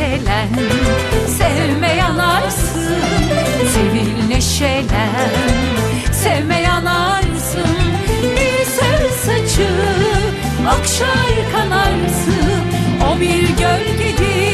neşelen Sevme yanarsın Sevil neşelen Sevme yanarsın. Bir sarı saçı Okşar kanarsın O bir gölgedir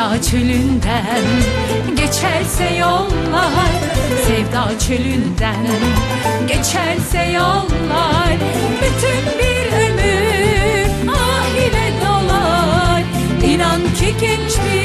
Sevda çölünden geçerse yollar Sevda çölünden geçerse yollar Bütün bir ömür ah ile dolar. İnan ki genç bir